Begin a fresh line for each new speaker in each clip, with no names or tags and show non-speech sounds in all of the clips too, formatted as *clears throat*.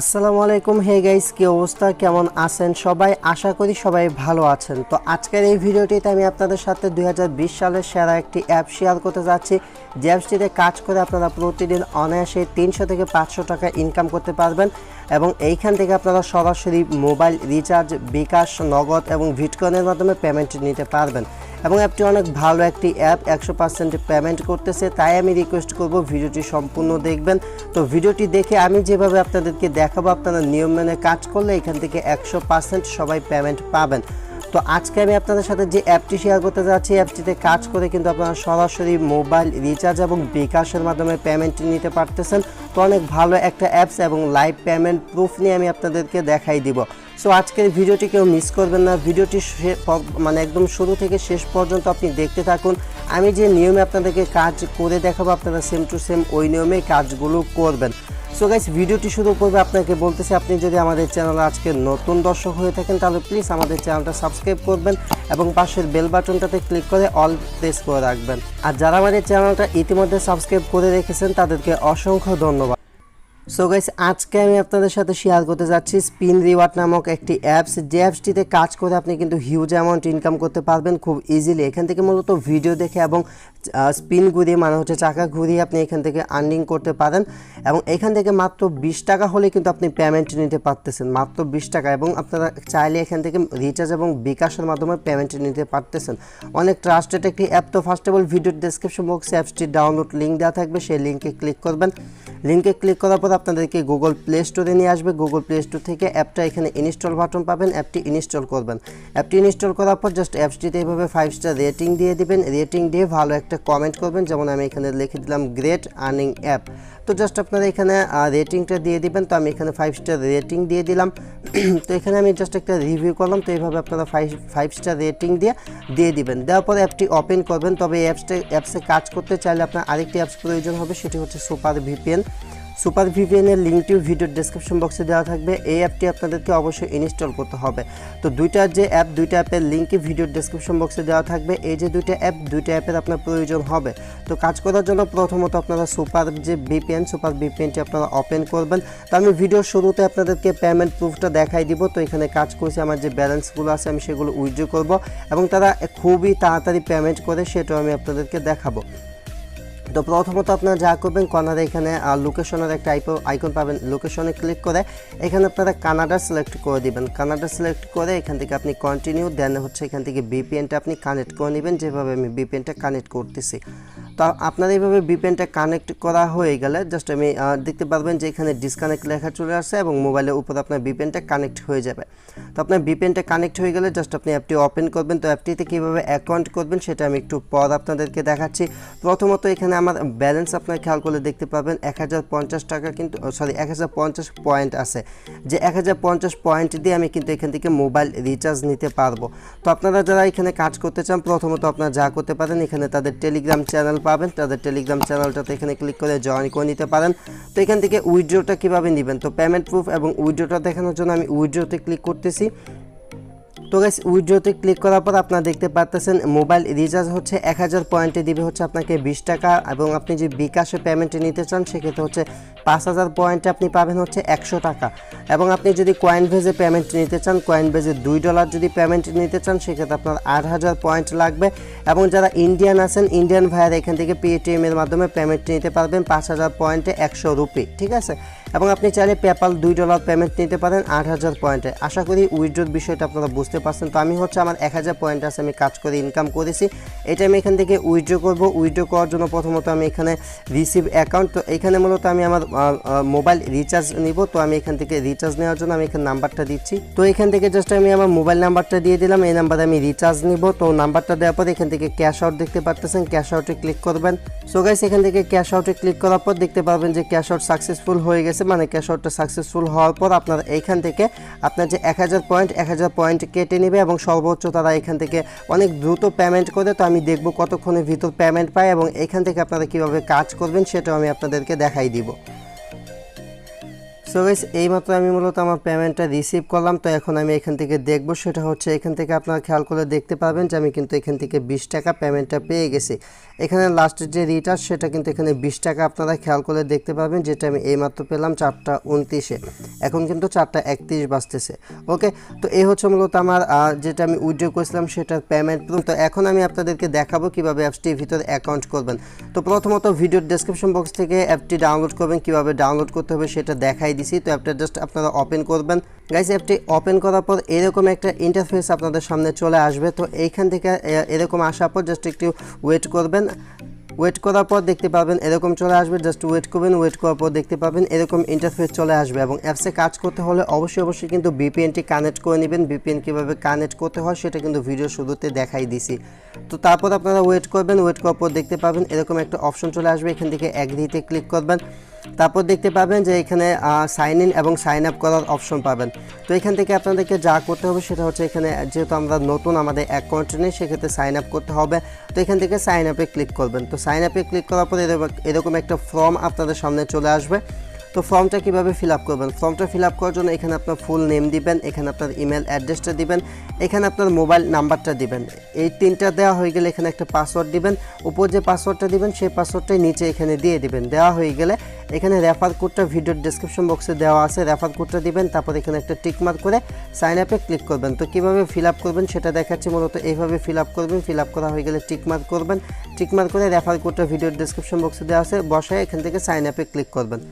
আসসালামু আলাইকুম। Hey guys, কি অবস্থা? কেমন আছেন সবাই? আশা করি সবাই ভালো আছেন। তো আজকের এই ভিডিওটিতে আমি আপনাদের সাথে দুই হাজার বিশ সালের সেরা একটি অ্যাপ শেয়ার করতে যাচ্ছি। যে অ্যাপসটিতে কাজ করে আপনারা প্রতিদিন অনায়াসে তিনশো থেকে পাঁচশো টাকা ইনকাম করতে পারবেন। এবং এইখান থেকে আপনারা সরাসরি মোবাইল রিচার্জ, বিকাশ, নগদ এবং ভিটকনের মাধ্যমে পেমেন্ট নিতে পারবেন। এবং অ্যাপটি অনেক ভালো একটি অ্যাপ একশো পার্সেন্ট পেমেন্ট করতেছে। তাই আমি রিকোয়েস্ট করব ভিডিওটি সম্পূর্ণ দেখবেন। তো ভিডিওটি দেখে আমি যেভাবে আপনাদেরকে দেখাবো, আপনারা নিয়ম মেনে কাজ করলে এখান থেকে একশো পার্সেন্ট সবাই পেমেন্ট পাবেন। তো আজকে আমি আপনাদের সাথে যে অ্যাপটি শেয়ার করতে যাচ্ছি, অ্যাপটিতে কাজ করে কিন্তু আপনারা সরাসরি মোবাইল রিচার্জ এবং বিকাশের মাধ্যমে পেমেন্ট নিতে পারতেছেন। তো অনেক ভালো একটা অ্যাপস এবং লাইভ পেমেন্ট প্রুফ নিয়ে আমি আপনাদেরকে দেখাই দিব। সো আজকের ভিডিওটি কেউ মিস করবেন না। ভিডিওটি মানে একদম শুরু থেকে শেষ পর্যন্ত আপনি দেখতে থাকুন। আমি যে নিয়মে আপনাদেরকে কাজ করে দেখাবো, আপনারা সেম টু সেম ওই নিয়মেই কাজগুলো করবেন। সো গাইস ভিডিওটি শুরু করবে আপনাকে বলতেছি, আপনি যদি আমাদের চ্যানেলে আজকে নতুন দর্শক হয়ে থাকেন, তাহলে প্লিজ আমাদের চ্যানেলটা সাবস্ক্রাইব করবেন এবং পাশের বেল বাটনটাতে ক্লিক করে অল প্রেস করে রাখবেন। আর যারা আমাদের চ্যানেলটা ইতিমধ্যে সাবস্ক্রাইব করে রেখেছেন, তাদেরকে অসংখ্য ধন্যবাদ। সো গাইস আজকে আমি আপনাদের সাথে শেয়ার করতে যাচ্ছি স্পিন রিওয়ার্ড নামক একটি অ্যাপস যে অ্যাপসটিতে কাজ করে আপনি কিন্তু হিউজ অ্যামাউন্ট ইনকাম করতে পারবেন খুব ইজিলি এখান থেকে মূলত ভিডিও দেখে এবং স্পিন ঘুরিয়ে মানে হচ্ছে চাকা ঘুরিয়ে আপনি এখান থেকে আর্নিং করতে পারেন। এবং এখান থেকে মাত্র বিশ টাকা হলে কিন্তু আপনি পেমেন্ট নিতে পারতেছেন। মাত্র বিশ টাকা এবং আপনারা চাইলে এখান থেকে রিচার্জ এবং বিকাশের মাধ্যমে পেমেন্ট নিতে পারতেছেন। অনেক ট্রাস্টেড একটি অ্যাপ তো ফার্স্ট অফ অল ভিডিওর ডিসক্রিপশন বক্সে অ্যাপসটির ডাউনলোড লিঙ্ক দেওয়া থাকবে। সেই লিঙ্কে ক্লিক করবেন। লিঙ্কে ক্লিক করার পর আপনাদেরকে গুগল প্লে স্টোরে নিয়ে আসবে। গুগল প্লে স্টোর থেকে অ্যাপটা এখানে ইনস্টল বাটন পাবেন অ্যাপটি ইনস্টল করবেন। অ্যাপটি ইনস্টল করার পর জাস্ট অ্যাপসটিতে এভাবে ফাইভ স্টার রেটিং দিয়ে দিবেন। রেটিং দিয়ে ভালো একটা কমেন্ট করবেন। যেমন আমি এখানে লিখে দিলাম গ্রেট আর্নিং অ্যাপ তো জাস্ট আপনারা এখানে রেটিংটা দিয়ে দিবেন, তো আমি এখানে ফাইভ স্টার রেটিং দিয়ে দিলাম। *clears throat* তো এখানে আমি জাস্ট একটা রিভিউ করলাম, তো এইভাবে আপনারা ফাইভ ফাইভ স্টার রেটিং দিয়ে দিয়ে দিবেন। দেওয়ার পর অ্যাপটি ওপেন করবেন, তবে এই অ্যাপসটা অ্যাপসে কাজ করতে চাইলে আপনার আরেকটি অ্যাপস প্রয়োজন হবে, সেটি হচ্ছে সুপার ভিপিএন সুপার ভিপিএনের লিঙ্কটিও ভিডিওর ডেসক্রিপশন বক্সে দেওয়া থাকবে। এই অ্যাপটি আপনাদেরকে অবশ্যই ইনস্টল করতে হবে। তো দুইটা যে অ্যাপ দুইটা অ্যাপের লিঙ্কই ভিডিওর ডেসক্রিপশন বক্সে দেওয়া থাকবে। এই যে দুইটা অ্যাপ দুইটা অ্যাপের আপনার প্রয়োজন হবে। তো কাজ করার জন্য প্রথমত আপনারা সুপার যে ভিপিএন সুপার ভিপিএনটি আপনারা ওপেন করবেন। তো আমি ভিডিওর শুরুতে আপনাদেরকে পেমেন্ট প্রুফটা দেখাই দিব। তো এখানে কাজ করছে আমার যে ব্যালেন্সগুলো আছে, আমি সেগুলো উইথড্র করব এবং তারা খুবই তাড়াতাড়ি পেমেন্ট করে, সেটাও আমি আপনাদেরকে দেখাবো। তো প্রথমত আপনারা যা করবেন, কর্নারে এখানে লোকেশনের একটা আইকন আইকন পাবেন। লোকেশনে ক্লিক করে এখানে আপনারা কানাডা সিলেক্ট করে দিবেন। কানাডা সিলেক্ট করে এখান থেকে আপনি কন্টিনিউ দেন হচ্ছে এখান থেকে বিপিএনটা আপনি কানেক্ট করে নেবেন, যেভাবে আমি বিপিএনটা কানেক্ট করতেছি। তো আপনার এইভাবে বিপিএনটা কানেক্ট করা হয়ে গেলে জাস্ট আমি দেখতে পারবেন যে এখানে ডিসকানেক্ট লেখা চলে আসছে এবং মোবাইলের উপর আপনার বিপিএনটা কানেক্ট হয়ে যাবে। তো আপনার বিপিএনটা কানেক্ট হয়ে গেলে জাস্ট আপনি অ্যাপটি ওপেন করবেন। তো অ্যাপটিতে কীভাবে অ্যাকাউন্ট করবেন সেটা আমি একটু পর আপনাদেরকে দেখাচ্ছি। প্রথমত এখানে আমার ব্যালেন্স আপনার খেয়াল করলে দেখতে পাবেন এক হাজার পঞ্চাশ টাকা কিন্তু সরি এক পঞ্চাশ পয়েন্ট আছে। যে এক হাজার পঞ্চাশ পয়েন্ট দিয়ে আমি কিন্তু এখান থেকে মোবাইল রিচার্জ নিতে পারব। তো আপনারা যারা এখানে কাজ করতে চান, প্রথমত আপনারা যা করতে পারেন, এখানে তাদের টেলিগ্রাম চ্যানেল পাবেন। তাদের টেলিগ্রাম চ্যানেলটাতে এখানে ক্লিক করে জয়েন করে নিতে পারেন। তো এখান থেকে উইড্রোটা কীভাবে নেবেন? তো পেমেন্ট প্রুফ এবং উইড্রোটা দেখানোর জন্য আমি উইড্রোতে ক্লিক করতেছি। তো গাইস উইড্রোতে ক্লিক করার পর আপনারা দেখতে পারতেছেন মোবাইল রিচার্জ হচ্ছে এক হাজার পয়েন্টে দিবে হচ্ছে আপনাকে বিশ টাকা এবং আপনি যে বিকাশে পেমেন্টে নিতে চান, সেক্ষেত্রে হচ্ছে পাঁচ হাজার পয়েন্টে আপনি পাবেন হচ্ছে একশো টাকা। এবং আপনি যদি কয়েন ভেজে পেমেন্ট নিতে চান কয়েন ভেজে দুই ডলার যদি পেমেন্ট নিতে চান, সেক্ষেত্রে আপনার আট হাজার পয়েন্ট লাগবে। এবং যারা ইন্ডিয়ান আছেন ইন্ডিয়ান ভাইয়ারা এখান থেকে পেটিএম এর মাধ্যমে পেমেন্ট নিতে পারবেন পাঁচ হাজার পয়েন্টে একশো রুপি, ঠিক আছে? এবং আপনি চাইলে পেপাল দুই ডলার পেমেন্ট নিতে পারেন আট হাজার পয়েন্টে আশা করি উইড্রোর বিষয়টা আপনারা বুঝতে পারছেন। তো আমি হচ্ছে আমার এক হাজার পয়েন্ট আছে, আমি কাজ করে ইনকাম করেছি। এটা আমি এখান থেকে উইড্রো করব। উইড্রো করার জন্য প্রথমত আমি এখানে রিসিভ অ্যাকাউন্ট তো এখানে মূলত আমি আমার মোবাইল রিচার্জ নিব, তো আমি এখান থেকে রিচার্জ নেওয়ার জন্য আমি এখানে নাম্বারটা দিচ্ছি। তো এখান থেকে জাস্ট আমি আমার মোবাইল নাম্বারটা দিয়ে দিলাম, এই নাম্বারে আমি রিচার্জ নিব। তো নাম্বারটা দেওয়ার পর এখান থেকে ক্যাশ আউট দেখতে পারতেছেন ক্যাশ আউটে ক্লিক করবেন। সো গাইস এখান থেকে ক্যাশ আউটে ক্লিক করার পর দেখতে পারবেন যে ক্যাশ আউট সাকসেসফুল হয়ে গেছে মানে ক্যাশ আউটটা সাকসেসফুল হওয়ার পর আপনার এইখান থেকে আপনার যে এক হাজার পয়েন্ট এক হাজার পয়েন্ট কেটে নেবে এবং সর্বোচ্চ তারা এখান থেকে অনেক দ্রুত পেমেন্ট করে। তো আমি দেখব কতক্ষণের ভিতর পেমেন্ট পায় এবং এখান থেকে আপনারা কীভাবে কাজ করবেন, সেটাও আমি আপনাদেরকে দেখাই দিব। সো গাইস এইমাত্র আমি মূলত আমার পেমেন্টটা রিসিভ করলাম, তো এখন আমি এখান থেকে দেখব। সেটা হচ্ছে এখান থেকে আপনারা খেয়াল করে দেখতে পাবেন যে আমি কিন্তু এখান থেকে বিশ টাকা পেমেন্টটা পেয়ে গেছি। এখানে লাস্টের যে রিটার্ন সেটা কিন্তু এখানে বিশ টাকা আপনারা খেয়াল করে দেখতে পাবেন, যেটা আমি এইমাত্র পেলাম চারটা উনত্রিশে। এখন কিন্তু চারটা একত্রিশ বাজতেছে। ওকে তো এই হচ্ছে মূলত আমার যেটা আমি উইড্রো করেছিলাম, সেটার পেমেন্ট তো এখন আমি আপনাদেরকে দেখাবো কীভাবে অ্যাপসটির ভিতরে অ্যাকাউন্ট করবেন। তো প্রথমত ভিডিওর ডেসক্রিপশন বক্স থেকে অ্যাপটি ডাউনলোড করবেন, কীভাবে ডাউনলোড করতে হবে সেটা দেখাই দিছি। তো অ্যাপটা জাস্ট আপনারা ওপেন করবেন। গাইস অ্যাপটি ওপেন করার পর এরকম একটা ইন্টারফেস আপনাদের সামনে চলে আসবে। তো এইখান থেকে এরকম আসার পর জাস্ট একটু ওয়েট করবেন। ওয়েট করার পর দেখতে পাবেন, এরকম চলে আসবে জাস্ট ওয়েট করবেন ওয়েট করার পর দেখতে পাবেন, এরকম ইন্টারফেস চলে আসবে এবং অ্যাপসে কাজ করতে হলে অবশ্যই অবশ্যই কিন্তু বিপিএনটি কানেক্ট করে নেবেন। বিপিএন কীভাবে কানেক্ট করতে হয় সেটা কিন্তু ভিডিও শুরুতে দেখাই দিছি। তো তারপর আপনারা ওয়েট করবেন ওয়েট করার পর দেখতে পাবেন, এরকম একটা অপশন চলে আসবে, এখান থেকে অ্যাগ্রিতে ক্লিক করবেন। তারপর দেখতে পাবেন যে এখানে সাইন ইন এবং সাইন আপ করার অপশন পাবেন। তো এখান থেকে আপনাদেরকে যা করতে হবে সেটা হচ্ছে এখানে, যেহেতু আমরা নতুন আমাদের অ্যাকাউন্ট নেই, সেক্ষেত্রে সাইন আপ করতে হবে। তো এখান থেকে সাইন আপে ক্লিক করবেন। তো সাইন আপে ক্লিক করার পর এরকম- একটা ফর্ম আপনাদের সামনে চলে আসবে। তো ফর্মটা কীভাবে ফিল আপ করবেন? ফর্মটা ফিল আপ করার জন্য এখানে আপনার ফুল নেম দিবেন, এখানে আপনার ইমেল অ্যাড্রেসটা দিবেন, এখানে আপনার মোবাইল নাম্বারটা দিবেন। এই তিনটা দেওয়া হয়ে গেলে এখানে একটা পাসওয়ার্ড দিবেন। উপর যে পাসওয়ার্ডটা দিবেন, সেই পাসওয়ার্ডটাই নিচে এখানে দিয়ে দিবেন। দেওয়া হয়ে গেলে এখানে রেফার কোডটা ভিডিওর ডেসক্রিপশন বক্সে দেওয়া আছে। রেফার কোডটা দিবেন, তারপর এখানে একটা টিক মার্ক করে সাইন আপে ক্লিক করবেন। তো কীভাবে ফিল আপ করবেন সেটা দেখাচ্ছি মূলত। এইভাবে ফিল আপ করবেন ফিল আপ করা হয়ে গেলে টিক মার্ক করবেন। টিক মার্ক করে রেফার কোডটা ভিডিওর ডেসক্রিপশন বক্সে দেওয়া আছে। বসায় এখান থেকে সাইন আপে ক্লিক করবেন।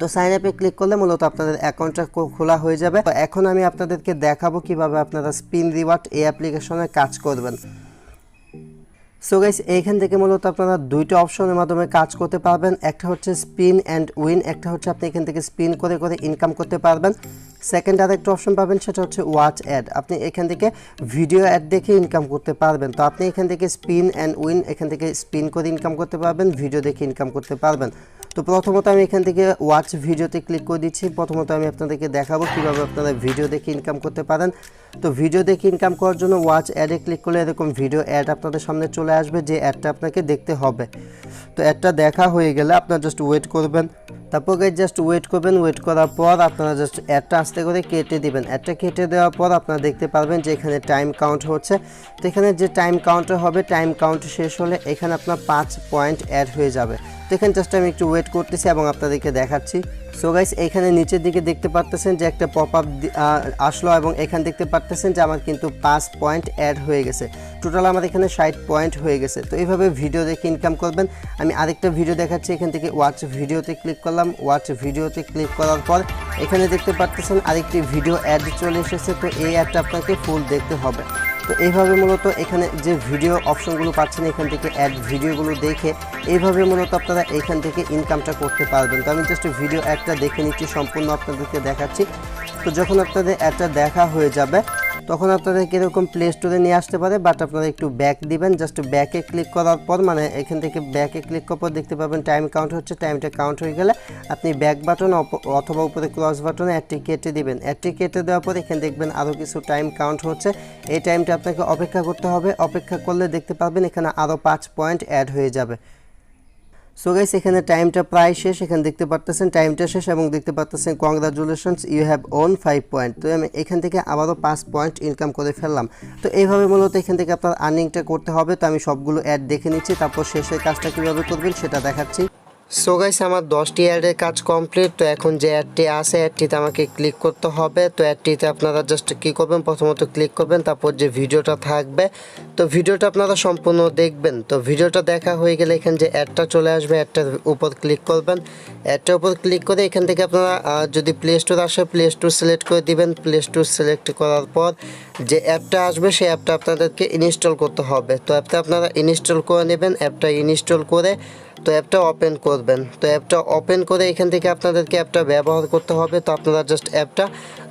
তো সাইন আপে ক্লিক করলে মূলত আপনাদের অ্যাকাউন্টটা খোলা হয়ে যাবে। তো এখন আমি আপনাদেরকে দেখাবো কীভাবে আপনারা স্পিন রিওয়ার্ড এই অ্যাপ্লিকেশনে কাজ করবেন। সো গাইস এইখান থেকে মূলত আপনারা দুইটা অপশনের মাধ্যমে কাজ করতে পারবেন। একটা হচ্ছে স্পিন অ্যান্ড উইন একটা হচ্ছে আপনি এখান থেকে স্পিন করে করে ইনকাম করতে পারবেন। সেকেন্ড আর একটা অপশন পাবেন, সেটা হচ্ছে ওয়াচ অ্যাড আপনি এখান থেকে ভিডিও অ্যাড দেখে ইনকাম করতে পারবেন। তো আপনি এখান থেকে স্পিন অ্যান্ড উইন এখান থেকে স্পিন করে ইনকাম করতে পারবেন ভিডিও দেখে ইনকাম করতে পারবেন। তো প্রথমত আমি এখান থেকে ওয়াচ ভিডিওতে ক্লিক করে দিচ্ছি। প্রথমত আমি আপনাদেরকে দেখাবো কীভাবে আপনারা ভিডিও দেখে ইনকাম করতে পারেন। তো ভিডিও দেখে ইনকাম করার জন্য ওয়াচ অ্যাডে ক্লিক করলে এরকম ভিডিও অ্যাড আপনাদের সামনে চলে আসবে, যে অ্যাডটা আপনাকে দেখতে হবে। তো অ্যাডটা দেখা হয়ে গেলে আপনার জাস্ট ওয়েট করবেন। তারপর গাইজ জাস্ট ওয়েট করবেন ওয়েট করার পর আপনারা জাস্ট অ্যাডটা আস্তে করে কেটে দিবেন। অ্যাডটা কেটে দেওয়ার পর আপনারা দেখতে পারবেন যে এখানে টাইম কাউন্ট হচ্ছে। তো এখানে যে টাইম কাউন্টার হবে টাইম কাউন্ট শেষ হলে এখানে আপনার পাঁচ পয়েন্ট অ্যাড হয়ে যাবে। তো এখানে জাস্ট আমি একটু ওয়েট করতেছি এবং আপনাদেরকে দেখাচ্ছি। সো গাইস এখানে নিচের দিকে দেখতে পারতেছেন যে একটা পপ আপ আসলো এবং এখানে দেখতে পারতেছেন যে আমার কিন্তু পাঁচ পয়েন্ট অ্যাড হয়ে গেছে। টোটাল আমার এখানে ষাট পয়েন্ট হয়ে গেছে। তো এইভাবে ভিডিও দেখে ইনকাম করবেন। আমি আরেকটা ভিডিও দেখাচ্ছি, এখান থেকে ওয়াচ ভিডিওতে ক্লিক করলাম। ওয়াচ ভিডিওতে ক্লিক করার পর এখানে দেখতে পারতেছেন আরেকটি ভিডিও অ্যাড চলে এসেছে। তো এই অ্যাডটা আপনাকে ফুল দেখতে হবে। তো এইভাবে মূলত এখানে যে ভিডিও অপশনগুলো পাচ্ছেন এখান থেকে অ্যাড ভিডিওগুলো দেখে এইভাবে মূলত আপনারা এখান থেকে ইনকামটা করতে পারবেন। তো আমি জাস্ট ভিডিও অ্যাডটা দেখে নিচ্ছি, সম্পূর্ণ আপনাদেরকে দেখাচ্ছি। তো যখন আপনাদের অ্যাডটা দেখা হয়ে যাবে তখন আপনাদের কীরকম প্লে স্টোরে নিয়ে আসতে পারে বাট আপনারা একটু ব্যাক দিবেন জাস্ট ব্যাকে ক্লিক করার পর মানে এখান থেকে ব্যাকে ক্লিক করার পর দেখতে পাবেন টাইম কাউন্ট হচ্ছে টাইমটা কাউন্ট হয়ে গেলে আপনি ব্যাক বাটন অথবা উপরে ক্রস বাটনে অ্যাডটি কেটে দিবেন। অ্যাডটি কেটে দেওয়ার পর এখানে দেখবেন আরও কিছু টাইম কাউন্ট হচ্ছে। এই টাইমটা আপনাকে অপেক্ষা করতে হবে। অপেক্ষা করলে দেখতে পাবেন এখানে আরও পাঁচ পয়েন্ট অ্যাড হয়ে যাবে। সো গাইস এখানে টাইমটা প্রায় শেষ। এখানে দেখতে পারতেছেন টাইমটা শেষ এবং দেখতে পারতেছেন congratulations you have won five point তো আমি এখান থেকে আবারও পাঁচ পয়েন্ট ইনকাম করে ফেললাম। তো এইভাবে মূলত এখান থেকে আপনার আর্নিংটা করতে হবে। তো আমি সবগুলো অ্যাড দেখে নিচ্ছি, তারপর শেষের কাজটা কীভাবে করবেন সেটা দেখাচ্ছি। সো গাইস আমার দশটি অ্যাডের কাজ কমপ্লিট তো এখন যে অ্যাডটি আছে অ্যাডটিতে আমাকে ক্লিক করতে হবে। তো অ্যাডটিতে আপনারা জাস্ট কী করবেন? প্রথমত ক্লিক করবেন, তারপর যে ভিডিওটা থাকবে, তো ভিডিওটা আপনারা সম্পূর্ণ দেখবেন। তো ভিডিওটা দেখা হয়ে গেলে এখানে যে অ্যাডটা চলে আসবে অ্যাডটার উপর ক্লিক করবেন। অ্যাডটার উপর ক্লিক করে এখান থেকে আপনারা যদি প্লে স্টোর আসে প্লে স্টোর সিলেক্ট করে দিবেন। প্লে স্টোর সিলেক্ট করার পর যে অ্যাপটা আসবে, সেই অ্যাপটা আপনাদেরকে ইনস্টল করতে হবে। তো অ্যাপটা আপনারা ইনস্টল করে নেবেন। অ্যাপটা ইনস্টল করে তো অ্যাপটা ওপেন করবেন। তো অ্যাপটা ওপেন করে এখান থেকে আপনাদেরকে অ্যাপটা ব্যবহার করতে হবে। তো আপনারা জাস্ট অ্যাপটা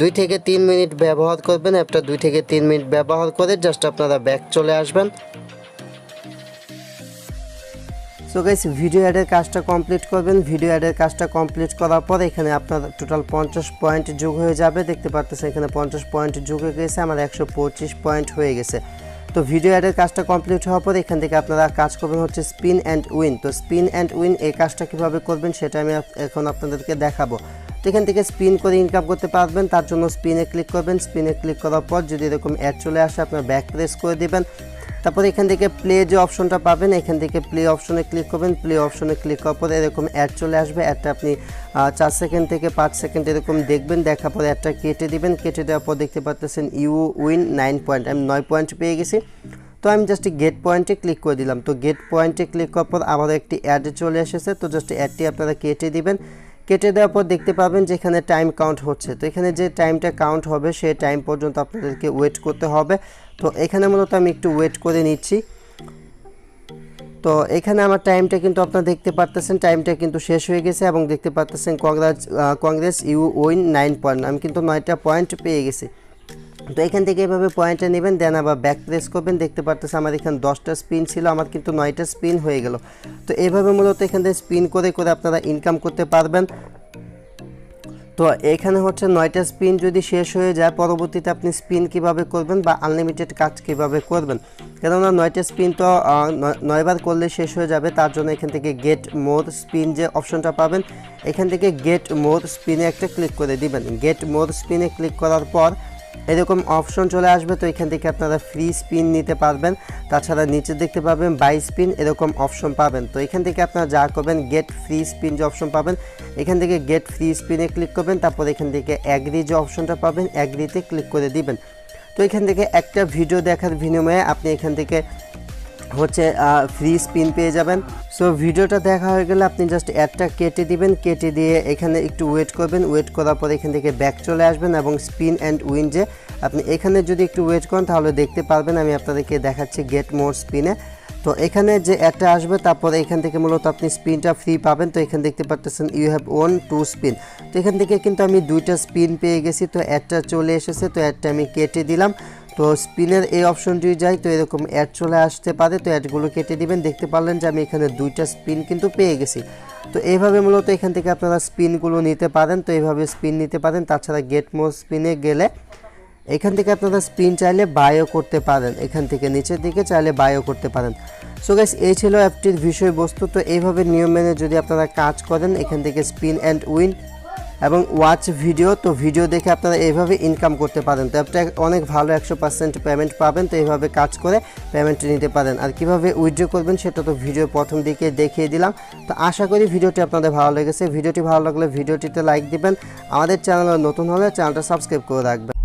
দুই থেকে তিন মিনিট ব্যবহার করবেন। অ্যাপটা দুই থেকে তিন মিনিট ব্যবহার করে জাস্ট আপনারা ব্যাক চলে আসবেন। সো গাইস ভিডিও অ্যাডের কাজটা কমপ্লিট করবেন। ভিডিও অ্যাডের কাজটা কমপ্লিট করার পর এখানে আপনার টোটাল পঞ্চাশ পয়েন্ট যোগ হয়ে যাবে। দেখতে পারতেছেন এখানে পঞ্চাশ পয়েন্ট যোগ হয়ে গেছে। আমার একশো পঁচিশ পয়েন্ট হয়ে গেছে। তো ভিডিও অ্যাডের কাজটা কমপ্লিট হওয়ার পর এখান থেকে আপনারা কাজ করবেন হচ্ছে স্পিন অ্যান্ড উইন তো স্পিন অ্যান্ড উইন এই কাজটা কীভাবে করবেন সেটা আমি এখন আপনাদেরকে দেখাবো। তো এখান থেকে স্পিন করে ইনকাম করতে পারবেন, তার জন্য স্পিনে ক্লিক করবেন। স্পিনে ক্লিক করার পর যদি এরকম অ্যাড চলে আসে, আপনার ব্যাক প্রেস করে দেবেন। তারপর এখান থেকে প্লে যে অপশনটা পাবেন, এখান থেকে প্লে অপশনে ক্লিক করবেন। প্লে অপশনে ক্লিক করার পরে এরকম অ্যাড চলে আসবে। অ্যাডটা আপনি চার সেকেন্ড থেকে পাঁচ সেকেন্ড এরকম দেখবেন। দেখার পরে অ্যাডটা কেটে দিবেন। কেটে দেওয়ার পর দেখতে পাচ্ছেন ইউ উইন নাইন পয়েন্ট আমি নয় পয়েন্ট পেয়ে গেছি। তো আমি জাস্ট গেট পয়েন্টে ক্লিক করে দিলাম। তো গেট পয়েন্টে ক্লিক করার পর আবারও একটি অ্যাড চলে এসেছে। তো জাস্ট অ্যাডটি আপনারা কেটে দিবেন। কেটে দেওয়ার পর দেখতে পাবেন যে এখানে টাইম কাউন্ট হচ্ছে। তো এখানে যে টাইমটা কাউন্ট হবে, সেই টাইম পর্যন্ত আপনাদেরকে ওয়েট করতে হবে। তো এখানে মূলত আমি একটু ওয়েট করে নিচ্ছি। তো এখানে আমার টাইমটা কিন্তু আপনারা দেখতে পারতেছেন টাইমটা কিন্তু শেষ হয়ে গেছে এবং দেখতে পারতেছেন congrats congrats you win nine point আমি কিন্তু নয়টা পয়েন্ট পেয়ে গেছি। তো এখান থেকে এভাবে পয়েন্টটা নেবেন দেন আবার ব্যাক প্রেস করবেন, দেখতে পারতেছে আমার এখানে দশটা স্পিন ছিল, আমার কিন্তু নয়টা স্পিন হয়ে গেল। তো এভাবে মূলত এখান থেকে স্পিন করে করে আপনারা ইনকাম করতে পারবেন। তো এখানে হচ্ছে নয়টা স্পিন যদি শেষ হয়ে যায়, পরবর্তীতে আপনি স্পিন কীভাবে করবেন বা আনলিমিটেড কাজ কীভাবে করবেন? কেননা নয়টা স্পিন তো নয়- নয়বার করলে শেষ হয়ে যাবে, তার জন্য এখান থেকে গেট মোর স্পিন যে অপশনটা পাবেন, এখান থেকে গেট মোর স্পিনে একটা ক্লিক করে দিবেন। গেট মোর স্পিনে ক্লিক করার পর এরকম অপশন চলে আসবে, তো এখান থেকে আপনারা ফ্রি স্পিন নিতে পারবেন। তাছাড়া নিচে দেখতে পাবেন বাই স্পিন এরকম অপশন পাবেন। তো এখান থেকে আপনারা যা করবেন গেট ফ্রি স্পিন যে অপশন পাবেন, এখান থেকে গেট ফ্রি স্পিনে ক্লিক করবেন, তারপর এখান থেকে অ্যাগ্রি যে অপশনটা পাবেন অ্যাগ্রিতে ক্লিক করে দিবেন। তো এখান থেকে একটা ভিডিও দেখার বিনিময়ে আপনি এখান থেকে হচ্ছে ফ্রি স্পিন পেয়ে যাবেন। সো ভিডিওটা দেখা হয়ে গেলে আপনি জাস্ট অ্যাডটা কেটে দিবেন, কেটে দিয়ে এখানে একটু ওয়েট করবেন। ওয়েট করার পর এখান থেকে ব্যাক চলে আসবেন এবং স্পিন অ্যান্ড উইন যে, আপনি এখানে যদি একটু ওয়েট করেন, তাহলে দেখতে পারবেন, আমি আপনাদেরকে দেখাচ্ছি গেট মোর স্পিনে তো এখানে যে অ্যাডটা আসবে, তারপরে এখান থেকে মূলত আপনি স্পিনটা ফ্রি পাবেন। তো এখানে দেখতে পাচ্ছেন you have won two spin তো এখান থেকে কিন্তু আমি দুইটা স্পিন পেয়ে গেছি। তো অ্যাডটা চলে এসেছে। তো অ্যাডটা আমি কেটে দিলাম। তো স্পিনের এই অপশনটি যাই তো এরকম অ্যাড চলে আসতে পারে, তো অ্যাডগুলো কেটে দিবেন। দেখতে পারলেন যে আমি এখানে দুইটা স্পিন কিন্তু পেয়ে গেছি। তো এইভাবে মূলত এখান থেকে আপনারা স্পিনগুলো নিতে পারেন, তো এইভাবে স্পিন নিতে পারেন। তাছাড়া গেট মোর স্পিনে গেলে এখান থেকে আপনারা স্পিন চাইলে বায়ো করতে পারেন। এখান থেকে নিচের দিকে চাইলে বায়ো করতে পারেন। সো গাইস এই ছিল অ্যাপটির বিষয়বস্তু। তো এইভাবে নিয়ম মেনে যদি আপনারা কাজ করেন, এখান থেকে স্পিন অ্যান্ড উইন এবং ওয়াচ ভিডিও তো ভিডিও দেখে আপনারা এইভাবে ইনকাম করতে পারেন। তো অ্যাপটা অনেক ভালো একশো পার্সেন্ট পেমেন্ট পাবেন, তো এইভাবে কাজ করে পেমেন্ট নিতে পারেন। আর কীভাবে উইথড্র করবেন সেটা তো ভিডিও প্রথম দিকে দেখিয়ে দিলাম। তো আশা করি ভিডিওটি আপনাদের ভালো লেগেছে। ভিডিওটি ভালো লাগলে ভিডিওটিতে লাইক দিবেন। আমাদের চ্যানেল নতুন হলে চ্যানেলটা সাবস্ক্রাইব করে রাখবেন।